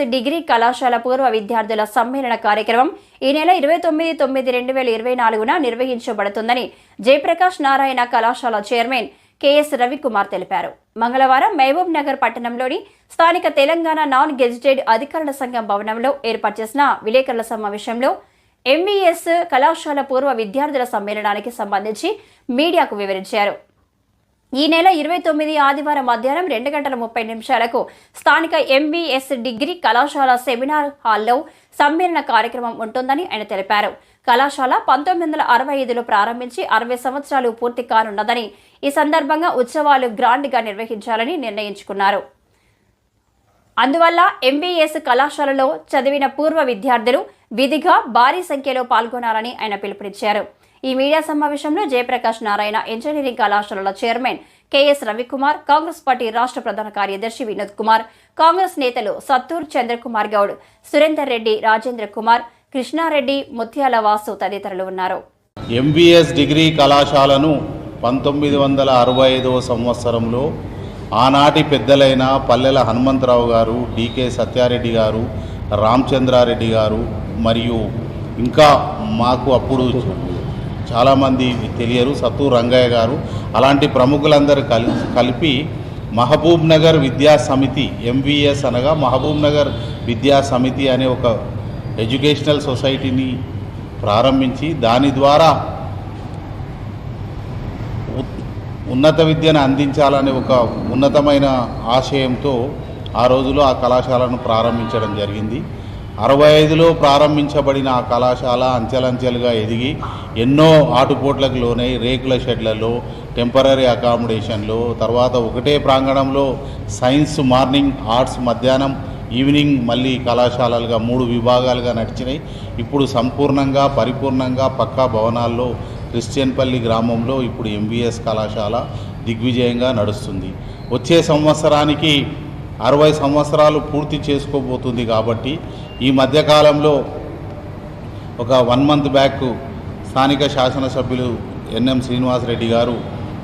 MBS degree కళాశాల పూర్వ విద్యార్థుల సమ్మేళన కార్యక్రమం ఈ నెల ఇరవై తొమ్మిది తొమ్మిది రెండు వేల ఇరవై నాలుగున నిర్వహించబడుతుందని జయప్రకాష్ నారాయణ కళాశాల చైర్మన్ కెఎస్ రవికుమార్ తెలిపారు. మంగళవారం మహబూబ్ నగర్ పట్టణంలోని స్థానిక తెలంగాణ నాన్ గెజిటెడ్ అధికారుల సంఘం భవనంలో ఏర్పాటు చేసిన విలేకరుల సమావేశంలో ఎంవీఎస్ కళాశాల పూర్వ విద్యార్థుల సమ్మేళనానికి సంబంధించి మీడియాకు వివరించారు. ఈ నెల ఇరవై తొమ్మిది ఆదివారం మధ్యాహ్నం రెండు గంటల ముప్పై నిమిషాలకు స్థానిక ఎంబీఎస్ డిగ్రీ కళాశాల సెమినార్ హాల్లో సమ్మేళన కార్యక్రమం ఉంటుందని ఆయన తెలిపారు. కళాశాల పంతొమ్మిది వందల అరవై ఐదులో ప్రారంభించి అరవై సంవత్సరాలు పూర్తి కానున్నదని ఈ సందర్భంగా ఉత్సవాలు గ్రాండ్గా నిర్వహించాలని నిర్ణయించుకున్నారు. అందువల్ల ఎంబీఎస్ కళాశాలలో చదివిన పూర్వ విద్యార్థులు విధిగా భారీ సంఖ్యలో పాల్గొనాలని ఆయన పిలుపునిచ్చారు. ఈ మీడియా సమావేశంలో జయప్రకాష్ నారాయణ ఇంజనీరింగ్ కళాశాలల chairman K S Ravikumar Congress party రాష్ట్ర ప్రధాన కార్యదర్శి వినోద్ కుమార్ కాంగ్రెస్ నేతలు సత్తూర్ చంద్రకుమార్ గౌడ్ సురేందర్ రెడ్డి రాజేంద్ర కుమార్ కృష్ణారెడ్డి ముత్యాల వాసు తదితరులు ఉన్నారు. ఎంబీఎస్ డిగ్రీ కళాశాలను పంతొమ్మిది వందల అరవై ఐదవ సంవత్సరంలో ఆనాటి పెద్దలైన పల్లెల హనుమంతరావు గారు డికే సత్యారెడ్డి గారు రామచంద్రారెడ్డి గారు మరియు ఇంకా మాకు అప్పుడు చాలామంది తెలియరు. సత్తు రంగయ్య గారు. అలాంటి ప్రముఖులందరూ కలి కలిపి మహబూబ్ నగర్ విద్యా సమితి ఎంవిఎస్ అనగా మహబూబ్ నగర్ విద్యా సమితి అనే ఒక ఎడ్యుకేషనల్ సొసైటీని ప్రారంభించి దాని ద్వారా ఉన్నత విద్యను అందించాలనే ఒక ఉన్నతమైన ఆశయంతో ఆ రోజులో ఆ కళాశాలను ప్రారంభించడం జరిగింది. అరవై ఐదులో ప్రారంభించబడిన ఆ కళాశాల అంచెలంచెలుగా ఎదిగి ఎన్నో ఆటుపోట్లకు లోనై రేకుల షెడ్లలో టెంపరీ అకామిడేషన్లో తర్వాత ఒకటే ప్రాంగణంలో సైన్స్ మార్నింగ్ ఆర్ట్స్ మధ్యాహ్నం ఈవినింగ్ మళ్ళీ కళాశాలలుగా మూడు విభాగాలుగా నడిచినాయి ఇప్పుడు సంపూర్ణంగా పరిపూర్ణంగా పక్కా భవనాల్లో క్రిస్టియన్పల్లి గ్రామంలో ఇప్పుడు ఎంబీఎస్ కళాశాల దిగ్విజయంగా నడుస్తుంది. వచ్చే సంవత్సరానికి అరవై సంవత్సరాలు పూర్తి చేసుకోబోతుంది కాబట్టి ఈ మధ్యకాలంలో ఒక వన్ మంత్ బ్యాక్ స్థానిక శాసనసభ్యులు ఎన్ఎం శ్రీనివాసరెడ్డి గారు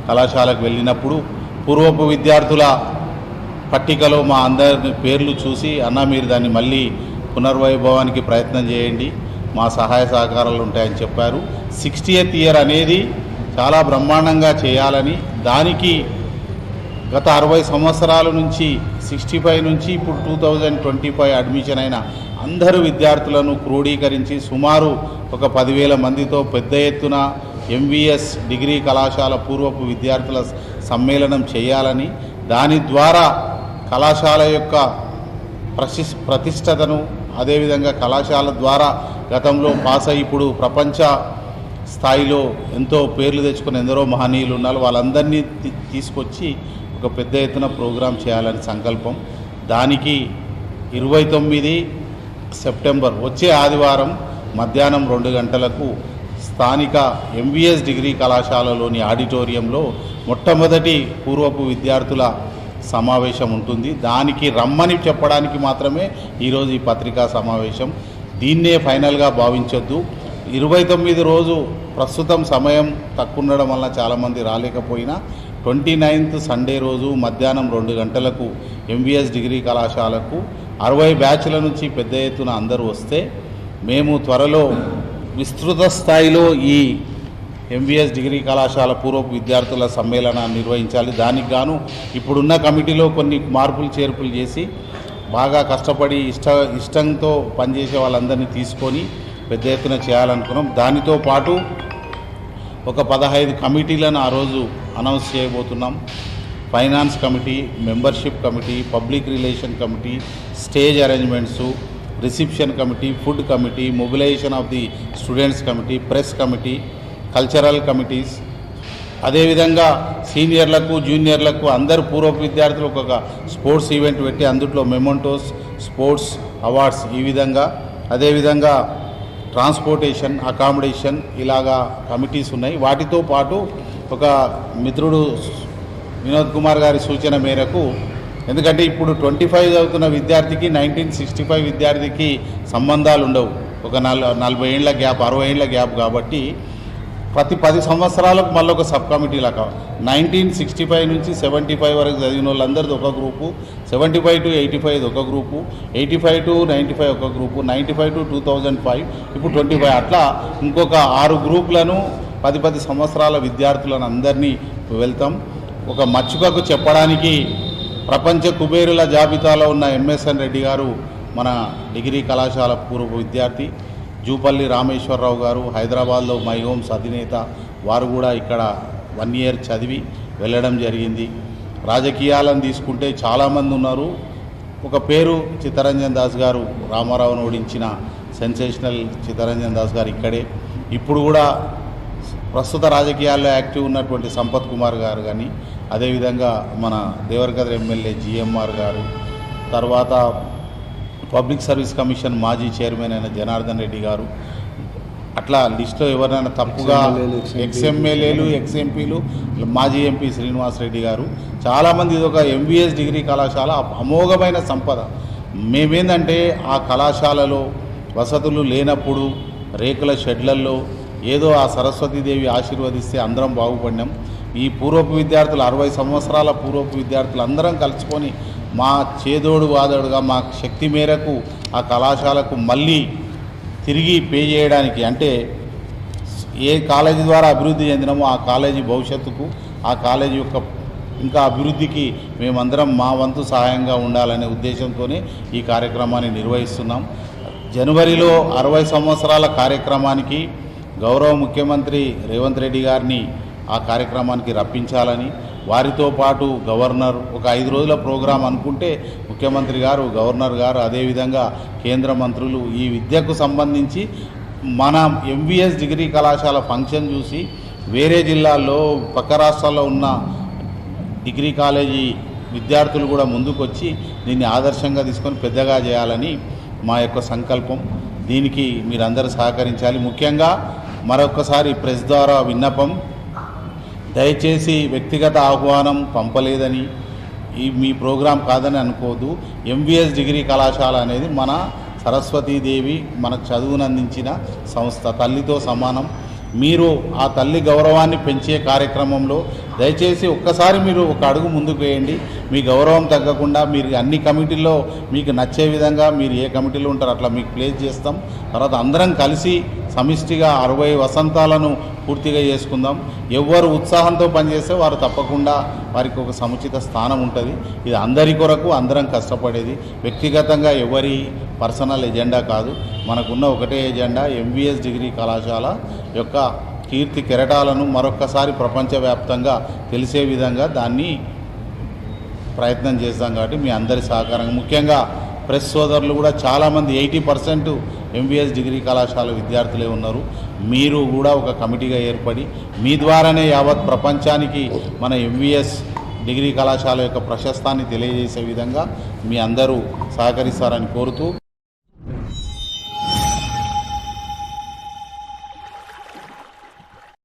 కళాశాలకు వెళ్ళినప్పుడు పూర్వపు విద్యార్థుల పట్టికలో మా అందరి పేర్లు చూసి అన్న మీరు దాన్ని మళ్ళీ పునర్వైభవానికి ప్రయత్నం చేయండి మా సహాయ సహకారాలు ఉంటాయని చెప్పారు. సిక్స్టీయత్ ఇయర్ అనేది చాలా బ్రహ్మాండంగా చేయాలని దానికి గత అరవై సంవత్సరాల నుంచి సిక్స్టీ ఫైవ్ నుంచి ఇప్పుడు two thousand twenty five admission అయిన అందరు విద్యార్థులను క్రోడీకరించి సుమారు ఒక పదివేల మందితో పెద్ద ఎత్తున ఎంవిఎస్ డిగ్రీ కళాశాల పూర్వపు విద్యార్థుల సమ్మేళనం చేయాలని దాని ద్వారా కళాశాల యొక్క ప్రశి ప్రతిష్టతను అదేవిధంగా కళాశాల ద్వారా గతంలో పాస్ అయ్యి ఇప్పుడు ప్రపంచ స్థాయిలో ఎంతో పేర్లు తెచ్చుకుని ఎందరో మహనీయులు ఉన్నారు. వాళ్ళందరినీ తీ- తీసుకొచ్చి ఒక పెద్ద ఎత్తున ప్రోగ్రాం చేయాలని సంకల్పం. దానికి ఇరవై తొమ్మిది సెప్టెంబర్ వచ్చే ఆదివారం మధ్యాహ్నం రెండు గంటలకు స్థానిక ఎంబీఎస్ డిగ్రీ కళాశాలలోని ఆడిటోరియంలో మొట్టమొదటి పూర్వపు విద్యార్థుల సమావేశం ఉంటుంది. దానికి రమ్మని చెప్పడానికి మాత్రమే ఈరోజు ఈ పత్రికా సమావేశం. దీన్నే ఫైనల్గా భావించొద్దు. ఇరవై తొమ్మిది రోజు ప్రస్తుతం సమయం తక్కువ ఉండడం వల్ల చాలామంది రాలేకపోయినా ట్వంటీ నైన్త్ సండే రోజు మధ్యాహ్నం రెండు గంటలకు ఎంబీఎస్ డిగ్రీ కళాశాలకు అరవై బ్యాచ్ల నుంచి పెద్ద ఎత్తున అందరూ వస్తే మేము త్వరలో విస్తృత స్థాయిలో ఈ ఎంబీఎస్ డిగ్రీ కళాశాల పూర్వపు విద్యార్థుల సమ్మేళనాన్ని నిర్వహించాలి. దానికి గాను ఇప్పుడున్న కమిటీలో కొన్ని మార్పులు చేర్పులు చేసి బాగా కష్టపడి ఇష్ట ఇష్టంతో పనిచేసే వాళ్ళందరినీ తీసుకొని పెద్ద ఎత్తున చేయాలనుకున్నాం. దానితో పాటు ఒక పదహైదు కమిటీలను ఆ రోజు అనౌన్స్ చేయబోతున్నాం. Finance committee membership committee public relation committee stage arrangements reception committee food committee mobilisation of the students committee press committee cultural committees. అదేవిధంగా సీనియర్లకు జూనియర్లకు అందరు పూర్వ విద్యార్థులకు ఒక స్పోర్ట్స్ ఈవెంట్ పెట్టి అందుట్లో మెమోంటోస్ స్పోర్ట్స్ అవార్డ్స్ ఈ విధంగా. అదేవిధంగా ట్రాన్స్పోర్టేషన్ అకామిడేషన్ ఇలాగా కమిటీస్ ఉన్నాయి. వాటితో పాటు ఒక మిత్రుడు వినోద్ కుమార్ గారి సూచన మేరకు ఎందుకంటే ఇప్పుడు ట్వంటీ ఫైవ్ చదువుతున్న విద్యార్థికి నైన్టీన్ సిక్స్టీ ఫైవ్ విద్యార్థికి సంబంధాలు ఉండవు. ఒక నల నలభై ఏళ్ళ గ్యాప్ అరవై ఏళ్ళ గ్యాప్ కాబట్టి ప్రతి పది సంవత్సరాలకు మళ్ళీ ఒక సబ్ కమిటీ లాగా నైన్టీన్ సిక్స్టీ ఫైవ్ నుంచి సెవెంటీ ఫైవ్ వరకు చదివిన వాళ్ళందరిది ఒక group seventy five to eighty five ఒక group eighty five to ninety five ఒక group ninety five to two thousand five ఇప్పుడు ట్వంటీ ఫైవ్ అట్లా ఇంకొక ఆరు గ్రూపులను పది పది సంవత్సరాల విద్యార్థులను అందరినీ వెళ్తాం. ఒక మచ్చుకకు చెప్పడానికి ప్రపంచ కుబేరుల జాబితాలో ఉన్న ఎంఎస్ఎన్ రెడ్డి గారు మన డిగ్రీ కళాశాల పూర్వ విద్యార్థి జూపల్లి రామేశ్వరరావు గారు హైదరాబాద్లో మై హోమ్స్ అధినేత వారు కూడా ఇక్కడ వన్ ఇయర్ చదివి వెళ్ళడం జరిగింది. రాజకీయాలను తీసుకుంటే చాలామంది ఉన్నారు. ఒక పేరు చిత్తరంజన్ దాస్ గారు రామారావును ఓడించిన సెన్సేషనల్ చిత్తరంజన్ దాస్ గారు ఇక్కడే. ఇప్పుడు కూడా ప్రస్తుత రాజకీయాల్లో యాక్టివ్ ఉన్నటువంటి సంపత్ కుమార్ గారు కానీ అదేవిధంగా మన దేవరగద్ర ఎమ్మెల్యే జిఎంఆర్ గారు తర్వాత పబ్లిక్ సర్వీస్ కమిషన్ మాజీ చైర్మన్ అయిన జనార్దన్ రెడ్డి గారు అట్లా లిస్టులో ఎవరైనా తప్పుగా ఎక్స్ఎమ్మెల్యేలు ఎక్స్ఎంపీలు మాజీ ఎంపీ శ్రీనివాస్ రెడ్డి గారు చాలామంది ఇది ఒక ఎంబీఎస్ డిగ్రీ కళాశాల అమోఘమైన సంపద. మేమేందంటే ఆ కళాశాలలో వసతులు లేనప్పుడు రేకుల షెడ్లల్లో ఏదో ఆ సరస్వతీదేవి ఆశీర్వదిస్తే అందరం బాగుపడినాం. ఈ పూర్వపు విద్యార్థులు అరవై సంవత్సరాల పూర్వపు విద్యార్థులు అందరం కలుసుకొని మా చేదోడు వాదోడుగా మా శక్తి మేరకు ఆ కళాశాలకు మళ్ళీ తిరిగి పే చేయడానికి అంటే ఏ కాలేజీ ద్వారా అభివృద్ధి చెందినామో ఆ కాలేజీ భవిష్యత్తుకు ఆ కాలేజీ యొక్క ఇంకా అభివృద్ధికి మేమందరం మా వంతు సహాయంగా ఉండాలనే ఉద్దేశంతోనే ఈ కార్యక్రమాన్ని నిర్వహిస్తున్నాం. జనవరిలో అరవై సంవత్సరాల కార్యక్రమానికి గౌరవ ముఖ్యమంత్రి రేవంత్ రెడ్డి గారిని ఆ కార్యక్రమానికి రప్పించాలని వారితో పాటు గవర్నర్ ఒక ఐదు రోజుల ప్రోగ్రాం అనుకుంటే ముఖ్యమంత్రి గారు గవర్నర్ గారు అదేవిధంగా కేంద్ర మంత్రులు ఈ విద్యకు సంబంధించి మన ఎంబీఎస్ డిగ్రీ కళాశాల ఫంక్షన్ చూసి వేరే జిల్లాల్లో పక్క రాష్ట్రాల్లో ఉన్న డిగ్రీ కాలేజీ విద్యార్థులు కూడా ముందుకొచ్చి దీన్ని ఆదర్శంగా తీసుకొని పెద్దగా చేయాలని మా యొక్క సంకల్పం. దీనికి మీరందరూ సహకరించాలి. ముఖ్యంగా మరొకసారి ప్రెస్ ద్వారా విన్నపం. దయచేసి వ్యక్తిగత ఆహ్వానం పంపలేదని ఈ మీ ప్రోగ్రాం కాదని అనుకోదు ఎంబీఎస్ డిగ్రీ కళాశాల అనేది మన సరస్వతీదేవి మనకు చదువునందించిన సంస్థ తల్లితో సమానం. మీరు ఆ తల్లి గౌరవాన్ని పెంచే కార్యక్రమంలో దయచేసి ఒక్కసారి మీరు ఒక అడుగు ముందుకు వేయండి. మీ గౌరవం తగ్గకుండా మీరు అన్ని కమిటీల్లో మీకు నచ్చే విధంగా మీరు ఏ కమిటీలో ఉంటారో అట్లా మీకు ప్లేస్ చేస్తాం. తర్వాత అందరం కలిసి సమిష్టిగా అరవై వసంతాలను పూర్తిగా చేసుకుందాం. ఎవరు ఉత్సాహంతో పనిచేస్తే వారు తప్పకుండా వారికి ఒక సముచిత స్థానం ఉంటుంది. ఇది అందరి కొరకు అందరం కష్టపడేది. వ్యక్తిగతంగా ఎవరి పర్సనల్ ఎజెండా కాదు. మనకున్న ఒకటే ఎజెండా ఎంబీఎస్ డిగ్రీ కళాశాల యొక్క కీర్తి కెరటాలను మరొక్కసారి ప్రపంచవ్యాప్తంగా తెలిసే విధంగా దాన్ని ప్రయత్నం చేస్తాం కాబట్టి మీ అందరి సహకారం ముఖ్యంగా ప్రెస్ సోదరులు కూడా చాలామంది ఎయిటీ పర్సెంట్ ఎంబీఎస్ డిగ్రీ కళాశాల విద్యార్థులే ఉన్నారు. మీరు కూడా ఒక కమిటీగా ఏర్పడి మీ ద్వారానే యావత్ ప్రపంచానికి మన ఎంబీఎస్ డిగ్రీ కళాశాల యొక్క ప్రశస్తాన్ని తెలియజేసే విధంగా మీ అందరూ సహకరిస్తారని కోరుతూ